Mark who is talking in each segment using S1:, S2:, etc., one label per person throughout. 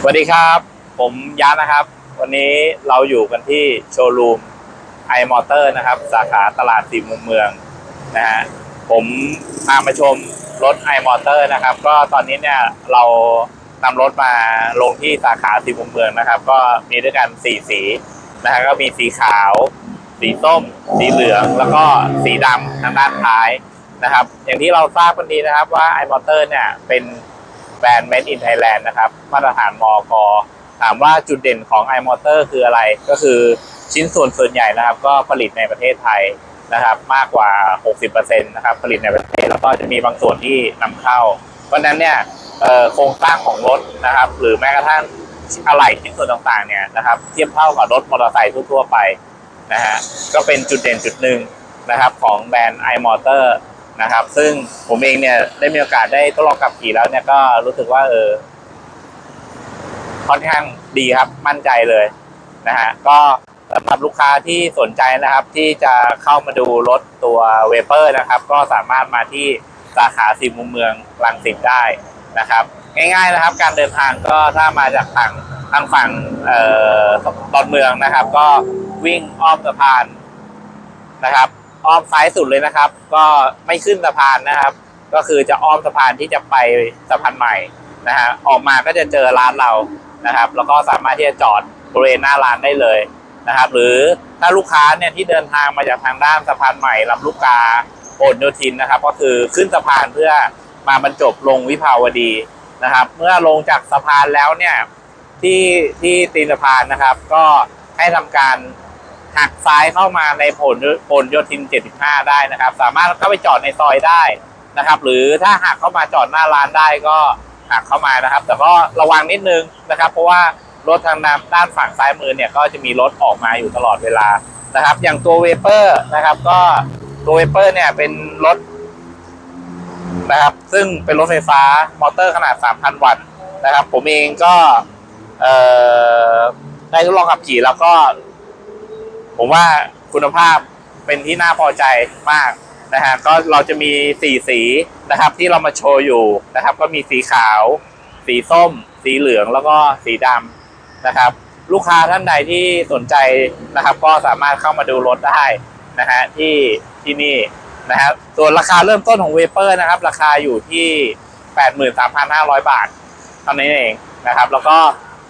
S1: สวัสดีครับ ผมยานะครับ วันนี้เราอยู่กันที่โชว์รูมไอมอเตอร์นะครับ สาขาตลาดสี่มุมเมืองนะฮะผมพามาชมรถไอมอเตอร์นะครับ ก็ตอนนี้เนี่ยเรานำรถมาลงที่สาขาสี่มุมเมืองนะครับ ก็มีด้วยกันสี่สีนะฮะก็มีสีขาว สีส้ม สีเหลือง แล้วก็สีดำทางด้านท้ายนะครับ อย่างที่เราทราบกันดีนะครับว่า iMotor เนี่ยเป็น แบรนด์ Made in Thailand นะครับมาตรฐานมอกถามว่าจุดเด่นของ iMotor คืออะไรก็คือชิ้นส่วนส่วนใหญ่นะครับ ก็ผลิตในประเทศไทยนะครับ มากกว่า 60%นะครับผลิตในประเทศแล้วก็จะมีบางส่วนที่นำเข้า เพราะฉะนั้นเนี่ยโครงสร้างของรถนะครับ หรือแม้กระทั่งอะไหล่ชิ้นส่วนต่างๆเนี่ยนะครับ เทียบเท่ากับรถมอเตอร์ไซค์ทั่วๆไปนะฮะก็เป็นจุดเด่นจุดหนึ่งนะครับของแบรนด์ iMotor นะครับ ซึ่งผมเองเนี่ยได้มีโอกาสได้ทดลองขับขี่แล้วเนี่ยก็รู้สึกว่าเออค่อนข้างดีครับมั่นใจเลยนะฮะก็สำหรับลูกค้าที่สนใจนะครับ ที่จะเข้ามาดูรถตัวเวเปอร์นะครับ ก็สามารถมาที่สาขาสิมุมเมืองลังสิตได้นะครับ ง่าย ๆนะครับ การเดินทางก็ถ้ามาจากทางทางฝั่งเอ่อตอนเมืองนะครับ ก็วิ่งอ้อมสะพานนะครับ อ้อมซ้ายสุดเลยนะครับ ก็ไม่ขึ้นสะพานนะครับ ก็คือจะอ้อมสะพานที่จะไปสะพานใหม่นะฮะออกมาก็จะเจอร้านเรานะครับ แล้วก็สามารถที่จะจอดบริเวณหน้าร้านได้เลยนะครับ หรือถ้าลูกค้าเนี่ยที่เดินทางมาจากทางด้านสะพานใหม่ลำลูกกาโอนโยธินนะครับ ก็คือขึ้นสะพานเพื่อมาบรรจบลงวิภาวดีนะครับ เมื่อลงจากสะพานแล้วเนี่ยที่ที่ตีนสะพานนะครับ ก็ให้ทำการ หักซ้ายเข้ามาในผลผลโยธิน 75 ได้นะครับ สามารถเข้าไปจอดในซอยได้นะครับ หรือถ้าหักเข้ามาจอดหน้าร้านได้ก็หักเข้ามานะครับ แต่ก็ระวังนิดนึงนะครับ เพราะว่ารถทางด้านฝั่งซ้ายมือเนี่ยก็จะมีรถออกมาอยู่ตลอดเวลานะครับ อย่างตัวเวเปอร์นะครับ ก็ตัวเวเปอร์เนี่ยเป็นรถนะครับ ซึ่งเป็นรถไฟฟ้ามอเตอร์ขนาด 3,000 วัตต์นะครับ ผมเองก็ได้ทดลองขับขี่แล้วก็ ผมว่าคุณภาพเป็นที่น่าพอใจมากนะฮะก็เราจะมีสีสีนะครับที่เรามาโชว์อยู่นะครับ ก็มีสีขาว สีส้ม สีเหลืองแล้วก็สีดำนะครับ ลูกค้าท่านใดที่สนใจนะครับ ก็สามารถเข้ามาดูรถได้นะฮะที่ที่นี่นะครับส่วนราคาเริ่มต้นของเวเปอร์นะครับ ราคาอยู่ที่ 83,500 บาทเท่านั้นเองนะครับ แล้วก็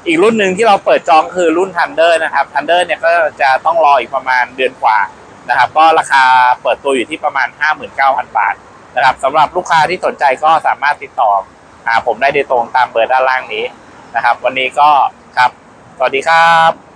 S1: อีกรุ่นหนึ่งที่เราเปิดจองคือรุ่น Thunder นะครับ Thunder เนี่ยก็จะต้องรออีกประมาณเดือนกว่านะครับ ก็ราคาเปิดตัวอยู่ที่ประมาณ 59,000 บาทนะครับสำหรับลูกค้าที่สนใจก็สามารถติดต่อหาผมได้โดยตรงตามเบอร์ด้านล่างนี้นะครับ วันนี้ก็ครับ สวัสดีครับ